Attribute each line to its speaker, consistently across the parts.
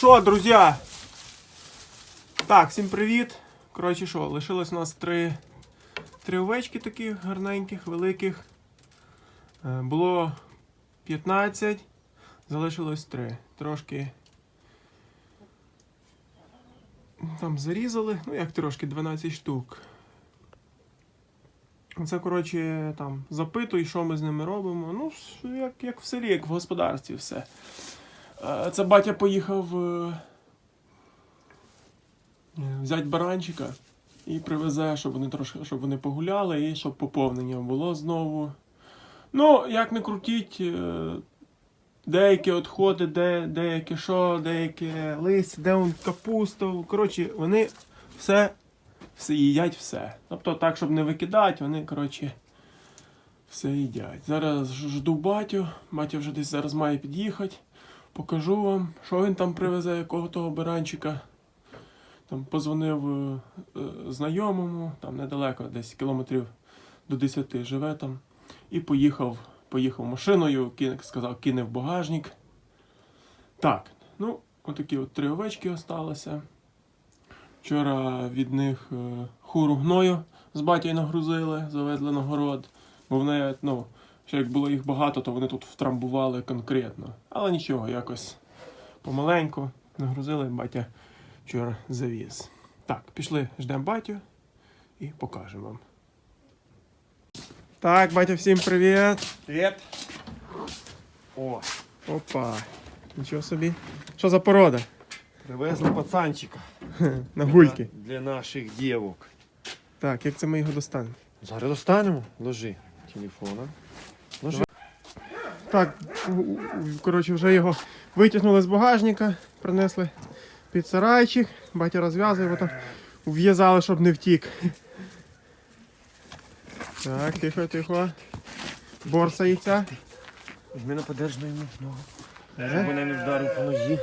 Speaker 1: Що, друзі? Так, всім привіт. Коротше, що, лишилось у нас три, три овечки таких гарненьких, великих. Е, Було 15, залишилось 3. Трошки. Там зарізали, ну як трошки, 12 штук. Це, коротше, там запитуй, що ми з ними робимо. Ну, як, як в селі, як в господарстві все. Е, Це батя поїхав е, взяти баранчика і привезе, щоб вони трошки, щоб вони погуляли і щоб поповнення було знову. Ну, як не крутіть, е, деякі відходи, де, деякі що, деякі листя, де он капусту. Коротше, вони все, все їдять все. Тобто так, щоб не викидати, вони, коротше, все їдять. Зараз жду батю. Батя вже десь зараз має під'їхати. Покажу вам, що він там привезе, якого того баранчика. Там позвонив е, е, знайомому, там недалеко, десь кілометрів до 10 живе там. І поїхав, поїхав машиною, сказав, кине в багажник. Так, ну, отакі от три овечки осталося. Вчора від них е, хуру гною з батькою нагрузили, завезли на город. Бо вони, ну, ще як було їх багато, то вони тут втрамбували конкретно. Але нічого, якось помаленьку нагрузили, батя вчора завіз. Так, пішли, ждемо батю і покажемо вам. Так, батя, всім привіт.
Speaker 2: Привет. О,
Speaker 1: Опа. Нічого собі. Що за порода?
Speaker 2: привезли пацанчика.
Speaker 1: На гульки.
Speaker 2: Для наших дівок.
Speaker 1: Так, як це ми його достанемо?
Speaker 2: Зараз достанемо. Ложи телефона.
Speaker 1: Так, коротше, вже його витягнули з багажника, принесли під сарайчик, батя розв'язує, його там ув'язали, щоб не втік. Так, тихо, тихо. Борсається.
Speaker 2: Візьми на подержну йому ногу.
Speaker 1: Е?
Speaker 2: Щоб мене не вдарив по нозі.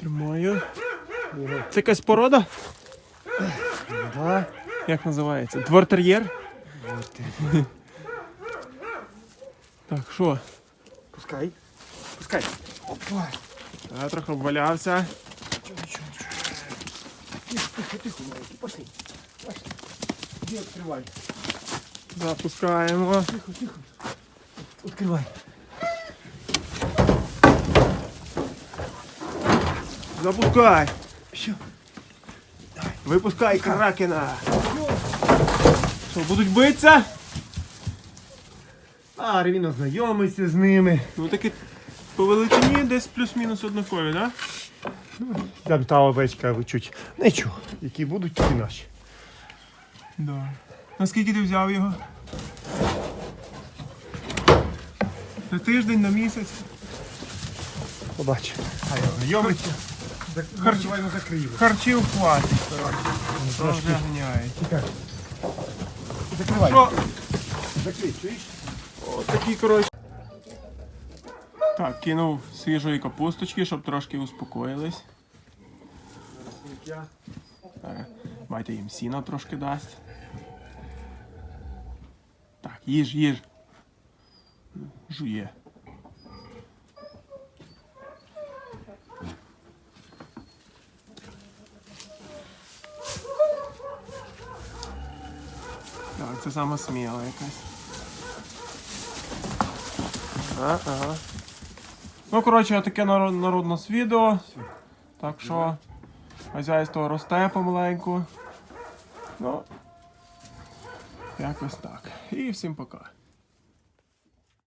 Speaker 1: Тримаю. Це якась порода?
Speaker 2: Да.
Speaker 1: Як називається? Двортер'єр?
Speaker 2: Ось ти.
Speaker 1: Так, що?
Speaker 2: Пускай. Пускай. Опа.
Speaker 1: Я трохи обвалявся.
Speaker 2: Чого, чого, чого. Тихо, тихо, тихо, маленький. Пошли. Пошли. Іди відкривай.
Speaker 1: Запускаємо.
Speaker 2: Тихо, тихо. Відкривай.
Speaker 1: Запускай.
Speaker 2: Все.
Speaker 1: Випускай кракена. Що, будуть битися?
Speaker 2: А, він ознайомиться з ними.
Speaker 1: Ну таки по величині десь плюс-мінус однакові, да?
Speaker 2: Там та овечка ви чуть. Нічого. Які будуть, ті наші.
Speaker 1: Да. Наскільки ти взяв його? На тиждень, на місяць.
Speaker 2: Побач. Хай ознайомиться.
Speaker 1: Харч- Харчів хватить. Вже ганяє.
Speaker 2: Закривай. Закрий, чуєш?
Speaker 1: От такі, коротше. Так, кинув свіжої капусточки, щоб трошки успокоїлись. Зараз їм сіна трошки дасть. Так, їж, їж. Жує. Це сама сміла якась. А, ага. Ну, коротше, таке народне відео. Так що хазяйство росте помаленьку. Ну, якось так. І всім пока.